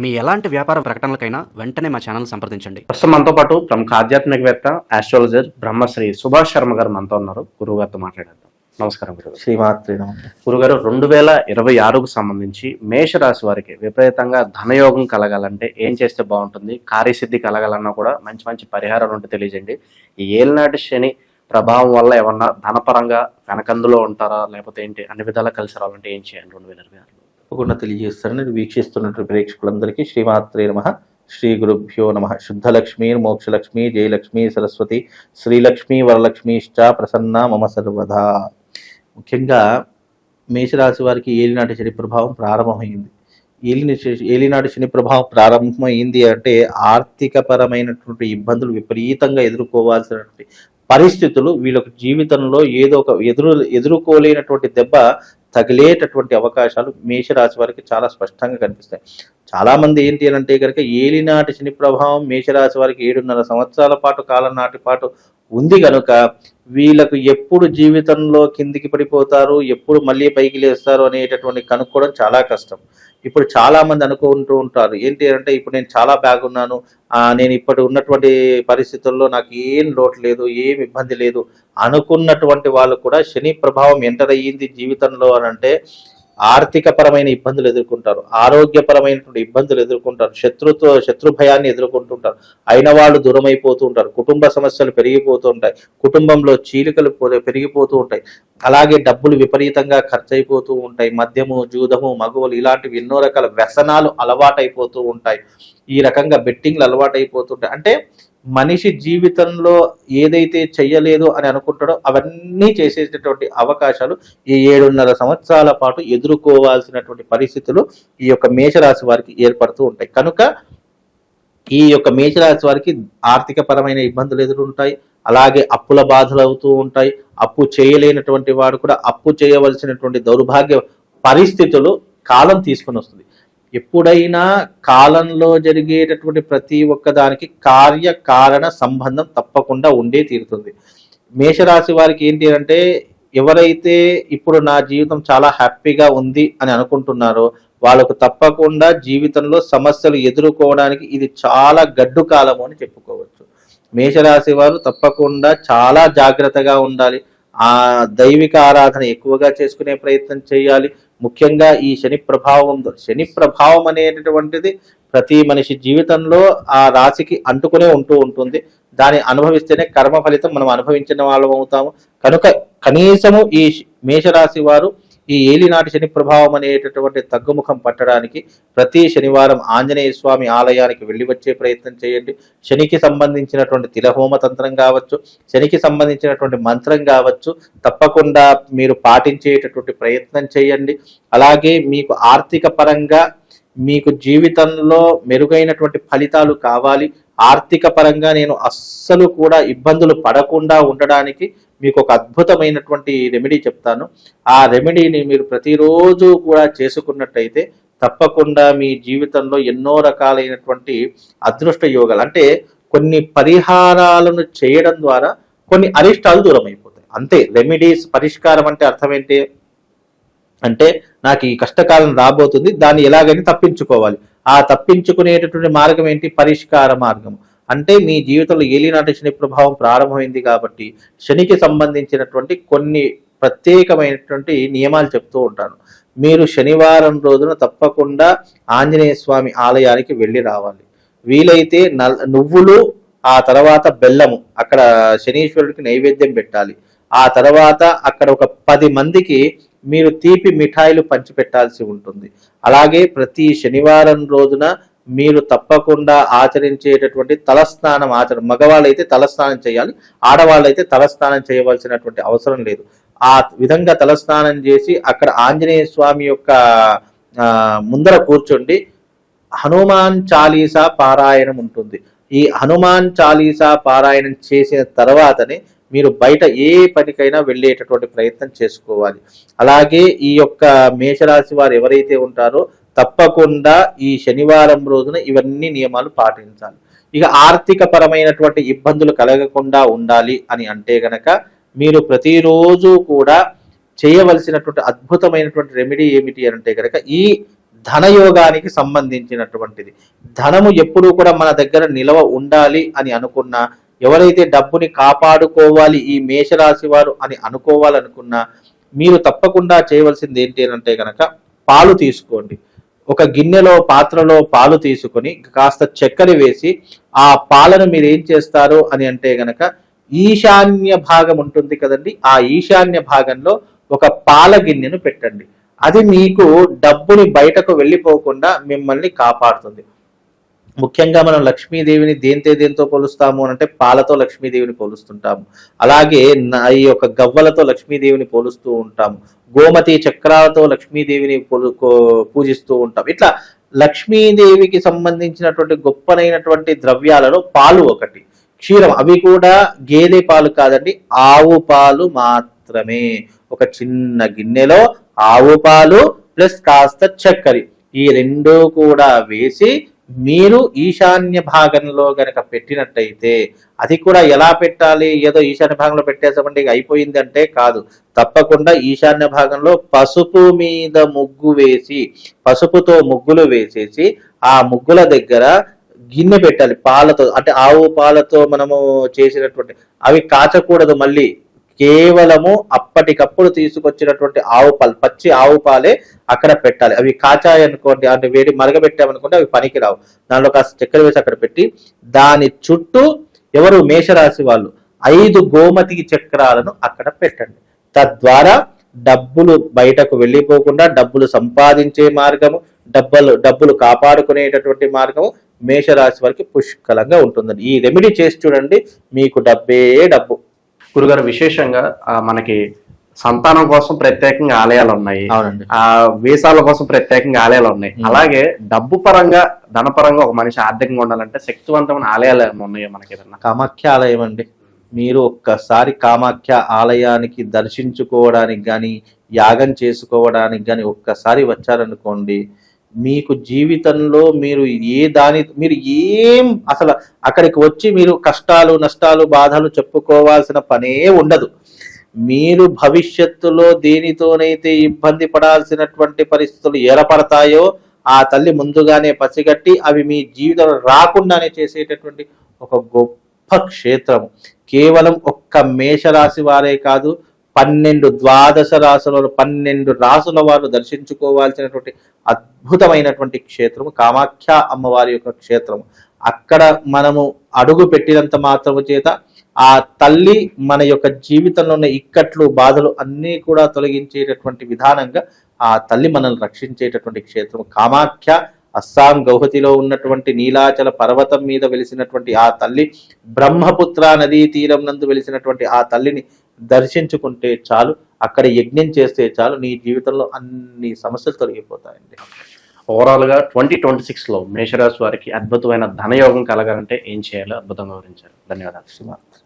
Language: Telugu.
మీ ఎలాంటి వ్యాపార ప్రకటనలకైనా వెంటనే మా ఛానల్ సంప్రదించండి. ప్రస్తుతం మనతో పాటు ప్రముఖ ఆధ్యాత్మికవేత్త ఆస్ట్రాలజర్ బ్రహ్మశ్రీ సుభాష్ శర్మ గారు మనతో ఉన్నారు. గురువు గారితో మాట్లాడేద్దాం. నమస్కారం గురువు శ్రీమాత్రి. గురుగారు రెండు వేల ఇరవై ఆరుకు సంబంధించి మేషరాశి వారికి విపరీతంగా ధనయోగం కలగాలంటే ఏం చేస్తే బాగుంటుంది? కార్యసిద్ధి కలగాలన్నా కూడా మంచి మంచి పరిహారాలు ఉంటే తెలియజేయండి. ఈ ఏలినాటి శని ప్రభావం వల్ల ఏమన్నా ధనపరంగా వెనకందులో ఉంటారా? లేకపోతే ఏంటి? అన్ని విధాలా కలిసి రావాలంటే ఏం చేయాలి? రెండు వేల ఇరవై ఆరులో? తప్పకుండా తెలియజేస్తారని వీక్షిస్తున్నటువంటి ప్రేక్షకులందరికీ శ్రీమాత్రే నమ. శ్రీ గురుభ్యో నమ. శుద్ధలక్ష్మీ మోక్షలక్ష్మి జయలక్ష్మి సరస్వతి శ్రీలక్ష్మి వరలక్ష్మిశ్చ ప్రసన్న మమ సర్వదా. ముఖ్యంగా మేషరాశి వారికి ఏలినాటి శని ప్రభావం ప్రారంభమైంది. ఏలిని ఏలినాటి శని ప్రభావం ప్రారంభమైంది అంటే ఆర్థిక పరమైనటువంటి ఇబ్బందులు విపరీతంగా ఎదుర్కోవాల్సినటువంటి పరిస్థితులు వీళ్ళకి జీవితంలో ఏదో ఒక ఎదురు ఎదుర్కోలేనటువంటి దెబ్బ తగిలేటటువంటి అవకాశాలు మేషరాశి వారికి చాలా స్పష్టంగా కనిపిస్తాయి. చాలా మంది ఏంటి అని అంటే కనుక ఏలినాటి శని ప్రభావం మేషరాశి వారికి ఏడున్నర సంవత్సరాల పాటు కాలం నాటి పాటు ఉంది కనుక వీళ్ళకు ఎప్పుడు జీవితంలో కిందికి పడిపోతారు ఎప్పుడు మళ్ళీ పైకి లేస్తారు అనేటటువంటి కనుక్కోవడం చాలా కష్టం. ఇప్పుడు చాలా మంది అనుకుంటూ ఉంటారు ఏంటి అంటే ఇప్పుడు నేను చాలా బాగున్నాను నేను ఇప్పటి ఉన్నటువంటి పరిస్థితుల్లో నాకు ఏం లోటు లేదు ఏం ఇబ్బంది లేదు అనుకున్నటువంటి వాళ్ళు కూడా శని ప్రభావం ఎంటర్ అయ్యింది జీవితంలో అని అంటే ఆర్థికపరమైన ఇబ్బందులు ఎదుర్కొంటారు ఆరోగ్యపరమైనటువంటి ఇబ్బందులు ఎదుర్కొంటారు శత్రుత్వ శత్రు భయాన్ని ఎదుర్కొంటుంటారు. అయిన వాళ్ళు దూరం అయిపోతూ ఉంటారు కుటుంబ సమస్యలు పెరిగిపోతూ ఉంటాయి కుటుంబంలో చీలికలు పెరిగిపోతూ ఉంటాయి. అలాగే డబ్బులు విపరీతంగా ఖర్చు అయిపోతూ ఉంటాయి మద్యము జూదము మగువలు ఇలాంటివి ఎన్నో రకాల వ్యసనాలు అలవాటైపోతూ ఉంటాయి. ఈ రకంగా బెట్టింగ్లు అలవాటైపోతుంటాయి. అంటే మనిషి జీవితంలో ఏదైతే చెయ్యలేదు అని అనుకుంటాడో అవన్నీ చేసేటటువంటి అవకాశాలు ఈ ఏడున్నర సంవత్సరాల పాటు ఎదుర్కోవాల్సినటువంటి పరిస్థితులు ఈ యొక్క మేషరాశి వారికి ఏర్పడుతూ ఉంటాయి. కనుక ఈ యొక్క మేషరాశి వారికి ఆర్థిక పరమైన ఇబ్బందులు ఎదురుంటాయి. అలాగే అప్పుల బాధలు అవుతూ ఉంటాయి. అప్పు చేయలేనటువంటి వాడు కూడా అప్పు చేయవలసినటువంటి దౌర్భాగ్య పరిస్థితులు కాలం తీసుకొని వస్తుంది. ఎప్పుడైనా కాలంలో జరిగేటటువంటి ప్రతి ఒక్క దానికి కార్యకారణ సంబంధం తప్పకుండా ఉండే తీరుతుంది. మేషరాశి వారికి ఏంటి అంటే ఎవరైతే ఇప్పుడు నా జీవితం చాలా హ్యాపీగా ఉంది అని అనుకుంటున్నారో వాళ్ళకు తప్పకుండా జీవితంలో సమస్యలు ఎదుర్కోవడానికి ఇది చాలా గడ్డు కాలము అని చెప్పుకోవచ్చు. మేషరాశి వారు తప్పకుండా చాలా జాగ్రత్తగా ఉండాలి. ఆ దైవిక ఆరాధన ఎక్కువగా చేసుకునే ప్రయత్నం చేయాలి. ముఖ్యంగా ఈ శని ప్రభావం శని ప్రభావం అనేటటువంటిది ప్రతి మనిషి జీవితంలో ఆ రాశికి అంటుకునే ఉంటూ ఉంటుంది. దాన్ని అనుభవిస్తేనే కర్మ ఫలితం మనం అనుభవించిన వాళ్ళం అవుతాము. కనుక కనీసము ఈ మేషరాశి వారు ఈ ఏలినాటి శని ప్రభావం అనేటటువంటి తగ్గుముఖం పట్టడానికి ప్రతి శనివారం ఆంజనేయ స్వామి ఆలయానికి వెళ్ళి వచ్చే ప్రయత్నం చేయండి. శనికి సంబంధించినటువంటి తిలహోమ తంత్రం కావచ్చు శనికి సంబంధించినటువంటి మంత్రం కావచ్చు తప్పకుండా మీరు పాటించేటటువంటి ప్రయత్నం చేయండి. అలాగే మీకు ఆర్థిక పరంగా మీకు జీవితంలో మెరుగైనటువంటి ఫలితాలు కావాలి. ఆర్థిక పరంగా నేను అస్సలు కూడా ఇబ్బందులు పడకుండా ఉండడానికి మీకు ఒక అద్భుతమైనటువంటి రెమెడీ చెప్తాను. ఆ రెమెడీని మీరు ప్రతిరోజు కూడా చేసుకున్నట్టయితే తప్పకుండా మీ జీవితంలో ఎన్నో రకాలైనటువంటి అదృష్ట యోగాలు అంటే కొన్ని పరిహారాలను చేయడం ద్వారా కొన్ని అరిష్టాలు దూరం అయిపోతాయి అంతే రెమెడీస్ పరిష్కారం అంటే అర్థం ఏంటి అంటే నాకు ఈ కష్టకాలం రాబోతుంది దాన్ని ఎలాగైనా తప్పించుకోవాలి. ఆ తప్పించుకునేటటువంటి మార్గం ఏంటి? పరిష్కార మార్గం. అంటే మీ జీవితంలో ఏలినాటి శని ప్రభావం ప్రారంభమైంది కాబట్టి శనికి సంబంధించినటువంటి కొన్ని ప్రత్యేకమైనటువంటి నియమాలు చెప్తూ ఉంటాను. మీరు శనివారం రోజున తప్పకుండా ఆంజనేయ స్వామి ఆలయానికి వెళ్ళి రావాలి. వీలైతే నల్ నువ్వులు ఆ తర్వాత బెల్లము అక్కడ శనీశ్వరుడికి నైవేద్యం పెట్టాలి. ఆ తర్వాత అక్కడ ఒక పది మందికి మీరు తీపి మిఠాయిలు పంచిపెట్టాల్సి ఉంటుంది. అలాగే ప్రతి శనివారం రోజున మీరు తప్పకుండా ఆచరించేటటువంటి తలస్నానం ఆచరణ మగవాళ్ళైతే తలస్నానం చేయాలి ఆడవాళ్ళైతే తలస్నానం చేయవలసినటువంటి అవసరం లేదు. ఆ విధంగా తలస్నానం చేసి అక్కడ ఆంజనేయ స్వామి యొక్క ముందర కూర్చోండి. హనుమాన్ చాలీసా పారాయణం ఉంటుంది. ఈ హనుమాన్ చాలీసా పారాయణం చేసిన తర్వాతనే మీరు బయట ఏ పనికైనా వెళ్ళేటటువంటి ప్రయత్నం చేసుకోవాలి. అలాగే ఈ యొక్క మేషరాశి వారు ఎవరైతే ఉంటారో తప్పకుండా ఈ శనివారం రోజున ఇవన్నీ నియమాలు పాటించాలి. ఇక ఆర్థిక పరమైనటువంటి ఇబ్బందులు కలగకుండా ఉండాలి అని అంటే గనక మీరు ప్రతిరోజు కూడా చేయవలసినటువంటి అద్భుతమైనటువంటి రెమెడీ ఏమిటి అని అంటే గనక ఈ ధనయోగానికి సంబంధించినటువంటిది. ధనము ఎప్పుడూ కూడా మన దగ్గర నిలవ ఉండాలి అని అనుకున్నా ఎవరైతే డబ్బుని కాపాడుకోవాలి ఈ మేషరాశి వారు అని అనుకోవాలనుకున్నా మీరు తప్పకుండా చేయవలసింది ఏంటి అని అంటే గనక పాలు తీసుకోండి. ఒక గిన్నెలో పాత్రలో పాలు తీసుకొని కాస్త చక్కెర వేసి ఆ పాలను మీరు ఏం చేస్తారు అని అంటే గనక ఈశాన్య భాగం ఉంటుంది కదండి ఆ ఈశాన్య భాగంలో ఒక పాల గిన్నెను పెట్టండి. అది మీకు డబ్బుని బయటకు వెళ్ళిపోకుండా మిమ్మల్ని కాపాడుతుంది. ముఖ్యంగా మనం లక్ష్మీదేవిని దేంతో దేంతో పోలుస్తాము అని అంటే పాలతో లక్ష్మీదేవిని పోలుస్తుంటాము. అలాగే ఈ యొక్క గవ్వలతో లక్ష్మీదేవిని పోలుస్తూ ఉంటాము. గోమతి చక్రాలతో లక్ష్మీదేవిని పోలు- కో- పూజిస్తూ ఉంటాం ఇట్లా లక్ష్మీదేవికి సంబంధించినటువంటి గొప్పనైనటువంటి ద్రవ్యాలలో పాలు ఒకటి క్షీరం. అవి కూడా గేదె పాలు కాదండి ఆవు పాలు మాత్రమే. ఒక చిన్న గిన్నెలో ఆవు పాలు ప్లస్ కాస్త చక్కెర. ఈ రెండు కూడా వేసి మీరు ఈశాన్య భాగంలో గనక పెట్టినట్టయితే అది కూడా ఎలా పెట్టాలి? ఏదో ఈశాన్య భాగంలో పెట్టేసామంటే అయిపోయింది అంటే కాదు. తప్పకుండా ఈశాన్య భాగంలో పసుపు మీద ముగ్గు వేసి పసుపుతో ముగ్గులు వేసేసి ఆ ముగ్గుల దగ్గర గిన్నె పెట్టాలి. పాలతో అంటే ఆవు పాలతో మనము చేసినటువంటి అవి కాచకూడదు మళ్ళీ. కేవలము అప్పటికప్పుడు తీసుకొచ్చినటువంటి ఆవు పాలు పచ్చి ఆవు పాలే అక్కడ పెట్టాలి. అవి కాచాయి అనుకోండి అంటే వేడి మరగబెట్టామనుకోండి అవి పనికి రావు. దానిలో కాస్త చక్కెర వేసి అక్కడ పెట్టి దాని చుట్టూ ఎవరు మేషరాశి వాళ్ళు ఐదు గోమతి చక్రాలను అక్కడ పెట్టండి. తద్వారా డబ్బులు బయటకు వెళ్ళిపోకుండా డబ్బులు సంపాదించే మార్గము డబ్బులు డబ్బులు కాపాడుకునేటటువంటి మార్గము మేషరాశి వారికి పుష్కలంగా ఉంటుందండి. ఈ రెమెడీ చేసి చూడండి మీకు డబ్బే డబ్బు. గురుగారు విశేషంగా మనకి సంతానం కోసం ప్రత్యేకంగా ఆలయాలు ఉన్నాయి. అవునండి. ఆ వీసాల కోసం ప్రత్యేకంగా ఆలయాలు ఉన్నాయి. అలాగే డబ్బు పరంగా ధనపరంగా ఒక మనిషి ఆర్థికంగా ఉండాలంటే శక్తివంతమైన ఆలయాలు ఉన్నాయో మనకి ఏదన్నా కామాఖ్య ఆలయం అండి. మీరు ఒక్కసారి కామాఖ్య ఆలయానికి దర్శించుకోవడానికి కానీ యాగం చేసుకోవడానికి కానీ ఒక్కసారి వచ్చారనుకోండి మీకు జీవితంలో మీరు ఏ దాని మీరు ఏం అసలు అక్కడికి వచ్చి మీరు కష్టాలు నష్టాలు బాధలు చెప్పుకోవాల్సిన పనే ఉండదు. మీరు భవిష్యత్తులో దేనితోనైతే ఇబ్బంది పడాల్సినటువంటి పరిస్థితులు ఏర్పడతాయో ఆ తల్లి ముందుగానే పసిగట్టి అవి మీ జీవితంలో రాకుండానే చేసేటటువంటి ఒక గొప్ప క్షేత్రం కేవలం ఒక్క మేషరాశి వారే కాదు పన్నెండు ద్వాదశ రాశుల పన్నెండు రాసుల వారు దర్శించుకోవాల్సినటువంటి అద్భుతమైనటువంటి క్షేత్రము కామాఖ్య అమ్మవారి యొక్క క్షేత్రము. అక్కడ మనము అడుగు పెట్టినంత మాత్రము చేత ఆ తల్లి మన యొక్క జీవితంలో ఉన్న ఇక్కట్లు బాధలు అన్నీ కూడా తొలగించేటటువంటి విధానంగా ఆ తల్లి మనల్ని రక్షించేటటువంటి క్షేత్రం కామాఖ్య అస్సాం గౌహతిలో ఉన్నటువంటి నీలాచల పర్వతం మీద వెలిసినటువంటి ఆ తల్లి బ్రహ్మపుత్ర నదీ తీరం నందు వెలిసినటువంటి ఆ తల్లిని దర్శించుకుంటే చాలు అక్కడ యజ్ఞం చేస్తే చాలు నీ జీవితంలో అన్ని సమస్యలు తొలగిపోతాయండి. ఓవరాల్గా ట్వంటీ ట్వంటీ సిక్స్లో మేషరాశి వారికి అద్భుతమైన ధనయోగం కలగాలంటే ఏం చేయాలో అద్భుతంగా వివరించారు. ధన్యవాదాలు. శ్రీమాన్